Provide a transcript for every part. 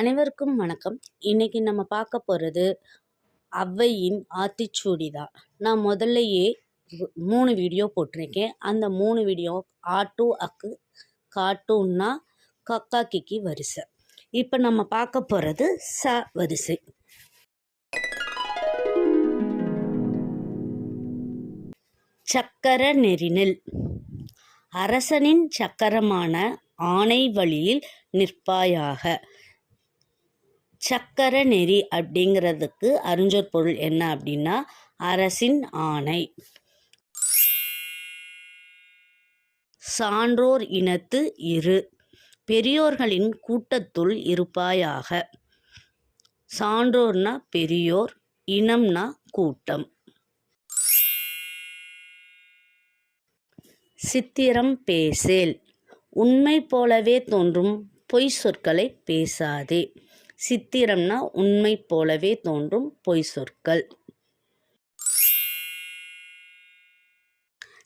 அனைவருக்கும் வணக்கம். இன்னைக்கு நம்ம பார்க்க போகிறது ஔவையின் ஆத்திச்சூடி தான். நான் முதல்லையே மூணு வீடியோ போட்டிருக்கேன். அந்த மூணு வீடியோ ஆ அக்கு காட்டுன்னா கக்கா கிக்கி வரிசை. இப்போ நம்ம பார்க்க போகிறது ச வரிசை. சக்கர நெறினில் அரசனின் சக்கரமான ஆணை வழியில் நிற்பாயாக. சக்கர நெறி அப்படிங்கிறதுக்கு அறிஞர் பொருள் என்ன அப்படின்னா அரசின் ஆணை. சான்றோர் இனத்து இரு. பெரியோர்களின் கூட்டத்துள் இருப்பாயாக. சான்றோர்னா பெரியோர் இனம்னா கூட்டம். சித்திரம் பேசேல். உண்மை போலவே தோன்றும் பொய் சொற்களை பேசாதே. சித்திரம்னா உண்மை போலவே தோன்றும் பொய் சொற்கள்.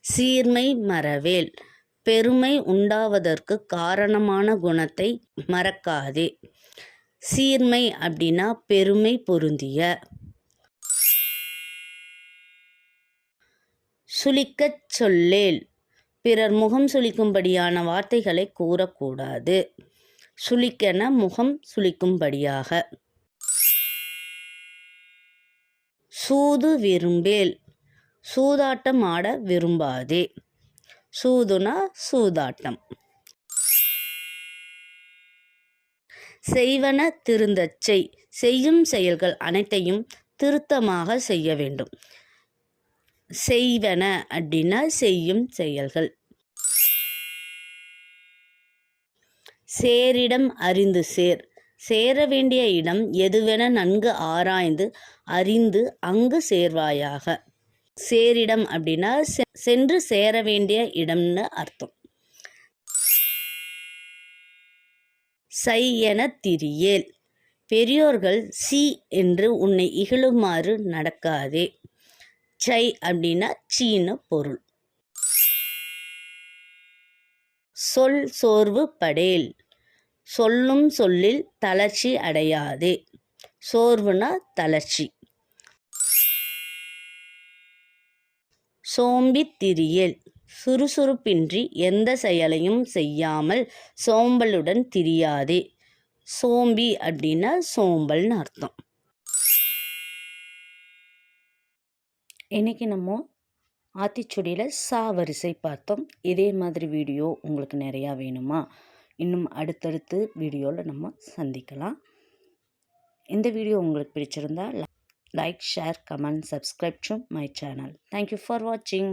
சீர்மை மறவேல். பெருமை உண்டாவதற்கு காரணமான குணத்தை மறக்காதே. சீர்மை அப்படின்னா பெருமை பொருந்திய. சுளிக்கச் சொல்லேல். பிறர் முகம் சுளிக்கும்படியான வார்த்தைகளை கூறக்கூடாது. சுளிக்கென முகம் சுளிக்கும்படியாக. சூது விரும்பேல் சூதாட்டம் ஆட விரும்பாதே. சூதுனா சூதாட்டம். செய்வன திருந்தச்சை செய்யும் செயல்கள் அனைத்தையும் திருத்தமாக செய்ய வேண்டும். செய்வன அப்படின்னா செய்யும் செயல்கள். சேரிடம் அறிந்து சேர். சேர வேண்டிய இடம் எதுவென நன்கு ஆராய்ந்து அறிந்து அங்கு சேர்வாயாக. சேரிடம் அப்படின்னா செ- சென்று சேர வேண்டிய இடம்னு அர்த்தம். சை என திரியேல். பெரியோர்கள் சி என்று உன்னை இகழுமாறு நடக்காதே. சை அப்படின்னா சீன பொருள். சொல் சோர்வு படேல். சொல்லும் சொல்லில் தளர்ச்சி அடையாதே. சோர்வுனா தளர்ச்சி. சோம்பித் திரியேல். சுறுசுறுப்பின்றி எந்த செயலையும் செய்யாமல் சோம்பலுடன் திரியாதே. சோம்பி அப்படின்னா சோம்பல்னு அர்த்தம். இன்றைக்கி நம்ம ஆத்திச்சுடியில் சா வரிசை பார்த்தோம். இதே மாதிரி வீடியோ உங்களுக்கு நிறையா வேணுமா? இன்னும் அடுத்தடுத்து வீடியோவில் நம்ம சந்திக்கலாம். இந்த வீடியோ உங்களுக்கு பிடிச்சிருந்தால் like share comment subscribe to my channel thank you for வாட்சிங்